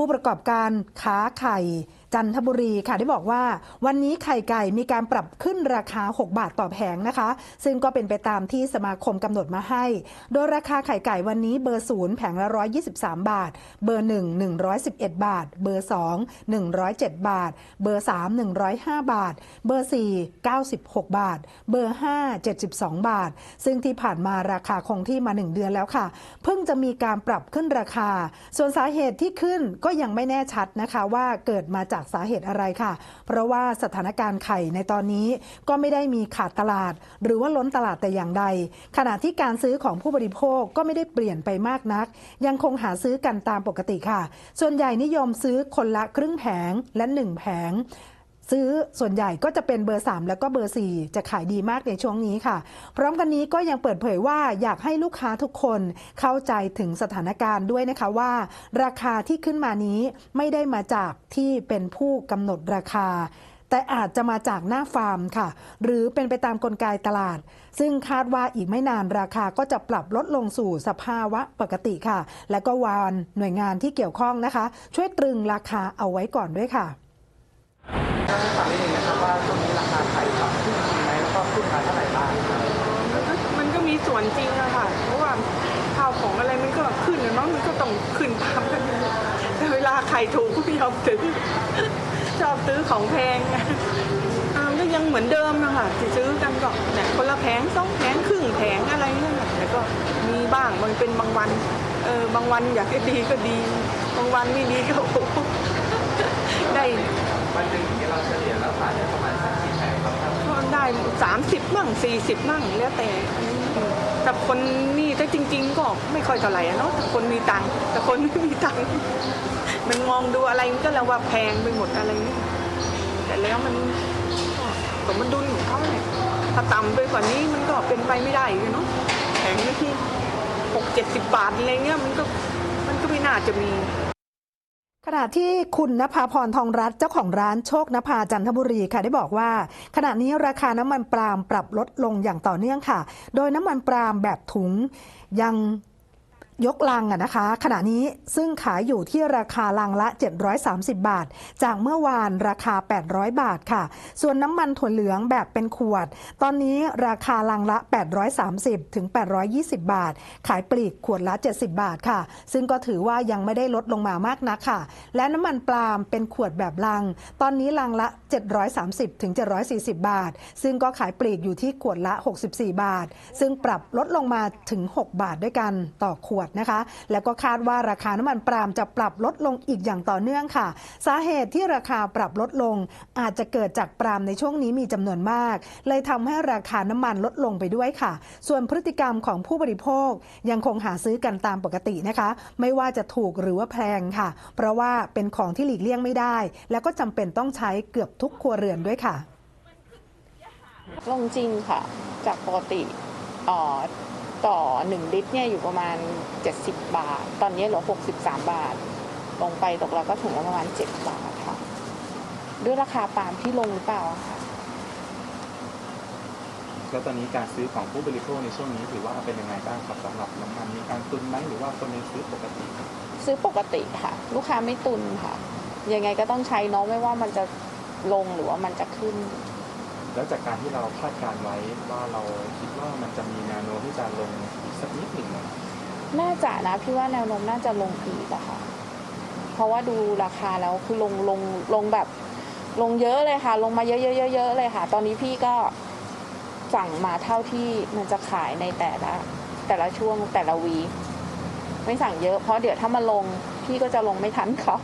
ผู้ประกอบการค้าไข่ จันทบุรีค่ะได้บอกว่า วันนี้ไข่ไก่มีการปรับขึ้นราคา 6 บาทต่อแผงนะคะ ซึ่งก็เป็นไปตามที่สมาคมกำหนดมาให้ โดยราคาไข่ไก่วันนี้เบอร์ศูนย์แผงละ 123 บาท เบอร์ 1 111 บาท เบอร์ 2 107 บาท เบอร์ 3 105 บาท เบอร์ 4 96 บาท เบอร์ 5 72 บาท ซึ่งที่ผ่านมาราคาคงที่มา 1 เดือนแล้วค่ะ เพิ่งจะมีการปรับขึ้นราคา ส่วนสาเหตุที่ขึ้นก็ยังไม่แน่ชัดนะคะว่าเกิดมาจากสาเหตุอะไรค่ะ เพราะว่าสถานการณ์ไข่ในตอนนี้ก็ไม่ได้มีขาดตลาด หรือว่าล้นตลาดแต่อย่างใด ขณะที่การซื้อของผู้บริโภคก็ไม่ได้เปลี่ยนไปมากนัก ยังคงหาซื้อกันตามปกติค่ะ ส่วนใหญ่นิยมซื้อคนละครึ่งแผงและ 1 แผง ซื้อส่วนใหญ่ก็จะเป็นเบอร์ 3 แล้วก็เบอร์ 4 จะขายดีมากในช่วงนี้ค่ะ พร้อมกันนี้ก็ยังเปิดเผยว่าอยากให้ลูกค้าทุกคนเข้าใจถึงสถานการณ์ด้วยนะคะว่า ราคาที่ขึ้นมานี้ไม่ได้มาจากที่เป็นผู้กำหนดราคาแต่อาจจะมาจากหน้าฟาร์มค่ะ หรือเป็นไปตามกลไกตลาด ซึ่งคาดว่าอีกไม่นานราคาก็จะปรับลดลงสู่สภาวะปกติค่ะ และก็วานหน่วยงานที่เกี่ยวข้องนะคะ ช่วยตรึงราคาเอาไว้ก่อนด้วยค่ะ มแล้วก็ขึ้นมาเท่าไหร่บ้างครับมันก็มันก็มีส่วนจริงอะค่ะ เพราะว่าข้าวของอะไรมันก็ขึ้นอะเนาะมันก็ต้องขึ้นตามกันแต่เวลาไข่ถูกก็ไม่ยอมซื้อชอบซื้อของแพงอะก็ยังเหมือนเดิมนะคะที่ซื้อกันก็เนี่ยคนละแผงสองแผงครึ่งแผงอะไรนั่นแหละแต่ก็มีบ้างมันเป็นบางวันเออบางวันอยากให้ดีก็ดี บางวันไม่ดีก็ได้ วันหนึ่งที่เราเฉลี่ยแล้วขายได้ประมาณสักกี่แผงครับ ก็ได้สามสิบมั่งสี่สิบมั่งแล้วแต่แต่คนนี่ถ้าจริง ๆ ก็ไม่ค่อยเท่าไหร่อะเนาะแต่คนมีตังค์แต่คนไม่มีตังค์มันมองดูอะไรมันก็แล้วว่าแพงไปหมดอะไรนี่แต่แล้วมันก็สมดุลของเขาเนี่ยถ้าต่ำไปกว่านี้มันก็เป็นไปไม่ได้อยู่เนาะแพงไม่ที่หกเจ็ดสิบบาทอะไรเงี้ยมันก็มันก็ไม่น่าจะมี ขณะที่คุณนภาพรทองรัตเจ้าของร้านโชคนภาจันทบุรีค่ะได้บอกว่า ขณะนี้ราคาน้ำมันปาล์มปรับลดลงอย่างต่อเนื่องค่ะ โดยน้ำมันปาล์มแบบถุงยัง ยกลังอะนะคะ ขณะนี้ซึ่งขายอยู่ที่ราคาลังละ 730 บาท จากเมื่อวานราคา 800 บาทค่ะ ส่วนน้ำมันถั่วเหลืองแบบเป็นขวด ตอนนี้ราคาลังละ 830 ถึง 820 บาท ขายปลีกขวดละ 70 บาทค่ะ ซึ่งก็ถือว่ายังไม่ได้ลดลงมามากนักค่ะ และน้ำมันปาล์มเป็นขวดแบบลัง ตอนนี้ลังละ 730 ถึง 740 บาท ซึ่งก็ขายปลีกอยู่ที่ขวดละ 64 บาท ซึ่งปรับลดลงมาถึง 6 บาทด้วยกันต่อขวดนะคะ แล้วก็คาดว่าราคาน้ำมันปาล์มจะปรับลดลงอีกอย่างต่อเนื่องค่ะ สาเหตุที่ราคาปรับลดลง อาจจะเกิดจากปาล์มในช่วงนี้มีจำนวนมาก เลยทำให้ราคาน้ำมันลดลงไปด้วยค่ะ ส่วนพฤติกรรมของผู้บริโภคยังคงหาซื้อกันตามปกตินะคะ ไม่ว่าจะถูกหรือว่าแพงค่ะ เพราะว่าเป็นของที่หลีกเลี่ยงไม่ได้ แล้วก็จำเป็นต้องใช้เกือบทุกครัวเรือนด้วยค่ะลงจริงค่ะ จากปกติอ่อ ต่อ 1 ลิตรเนี่ยอยู่ประมาณ 70 บาท ตอนนี้เหลือ 63 บาท ลงไปตกแล้วก็ถึงละประมาณ 7 บาทค่ะ ด้วยราคาปาล์มที่ลงหรือเปล่าอะค่ะแล้วตอนนี้การซื้อของผู้บริโภคในช่วงนี้ถือว่าเป็นยังไงบ้างครับสำหรับน้ำมันมีการตุนไหมหรือว่าคนยังซื้อปกติ ซื้อปกติค่ะ ลูกค้าไม่ตุนค่ะ ยังไงก็ต้องใช้เน้องไม่ว่ามันจะลงหรือว่ามันจะขึ้น แล้วจากการที่เราคาดการณ์ไว้ว่าเราคิดว่ามันจะมีแนวโน้มที่จะลงอีกสักนิดหนึ่งไหมน่าจะนะพี่ว่าแนวโน้มน่าจะลงอีกอะค่ะ เพราะว่าดูราคาแล้วคือลงลงลงแบบ ลงเยอะเลยค่ะ ลงมาเยอะเยอะเยอะเลยค่ะ ตอนนี้พี่ก็สั่งมาเท่าที่มันจะขายในแต่ละ แต่ละช่วงแต่ละวีไม่สั่งเยอะเพราะเดี๋ยวถ้ามาลงพี่ก็จะลงไม่ทันเขา